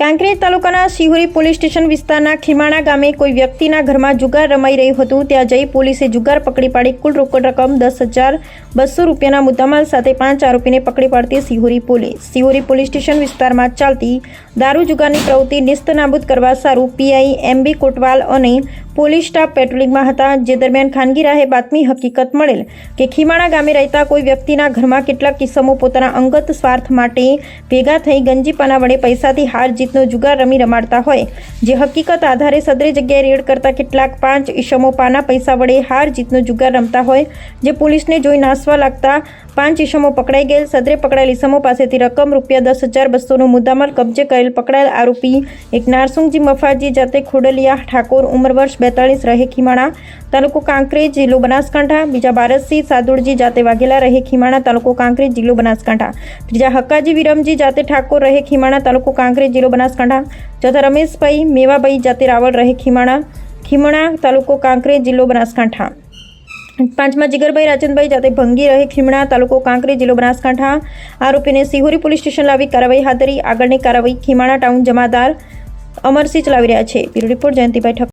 કાંકરેજ તાલુકાના Shihori police station વિસ્તારના ખીમાણા ગામે કોઈ વ્યક્તિના ઘરમાં જુગાર રમાઈ રહ્યું હતું. ત્યાં જઈ પોલીસે જુગાર પકડી પાડી કુલ રોકડ રકમ દસ હજાર બસો રૂપિયાના મુદ્દામાલ સાથે પાંચ આરોપીને પકડી પાડતી Shihori police. Shihori police station વિસ્તારમાં ચાલતી દારૂ જુગારની પ્રવૃત્તિ નિસ્તનાબૂદ કરવા સારું પીઆઈ એમબી કોટવાલ અને પોલીસ સ્ટાફ પેટ્રોલિંગમાં હતા, જે દરમિયાન ખાનગી રાહે બાતમી હકીકત મળેલ કે ખીમાણા ગામે રહેતા કોઈ વ્યક્તિના ઘરમાં કેટલાક કિસ્સમો પોતાના અંગત સ્વાર્થ માટે ભેગા થઈ ગંજીપાના વડે પૈસાથી હાર જીતનો જુગાર રમી રમાડતા હોય. જે હકીકત આધારે સદરે જગ્યાએ રેડ કરતા કેટલાક પાંચ ઈસમો પાના પૈસા વડે હાર જીતનો જુગાર રમતા હોય, જે પોલીસને જોઈ નાસવા લાગતા પાંચ ઈસમો પકડાઈ ગયેલ. સદરે પકડાયેલ ઈસમો પાસેથી રકમ રૂપિયા દસ હજાર બસોનો મુદ્દામાલ કબજે કરેલ પકડાયેલ આરોપી એક નારસુંગજી મફાજી, જાતે ખોડલિયા ઠાકોર, ઉંમર વર્ષ બેતાળીસ રહે ખીમાણા તાલુકો કાંકરેજ જિલ્લો બનાસકાંઠા, બીજા બારસસિંહ સાદુળજી જાતે વાઘેલા રહે ખીમાણા તાલુકો કાંકરેજ જિલ્લો બનાસકાંઠા, ત્રીજા હક્કાજી વિરમજી જાતે ઠાકોર રહે ખીમાણા તાલુકો કાંકરેજ જિલ્લો બનાસકાંઠા, ચોથા રમેશભાઈ મેવાભાઈ જાતે રાવળ રહે ખીમાણા, ખીમણા તાલુકો કાંકરેજ જિલ્લો બનાસકાંઠા. પાંચમા જીગરભાઈ રાજનભાઈ જાતે ભંગી રહે ખીમણા તાલુકો કાંકરી જિલ્લો બનાસકાંઠા, આરોપીને સિહોરી પોલીસ સ્ટેશન લાવી કાર્યવાહી હાથ ધરી, આગળની કાર્યવાહી ખીમાણા ટાઉન જમાદાર અમરસિંહ ચલાવી રહ્યા છે. Bureau report Jayantibhai Thakkar.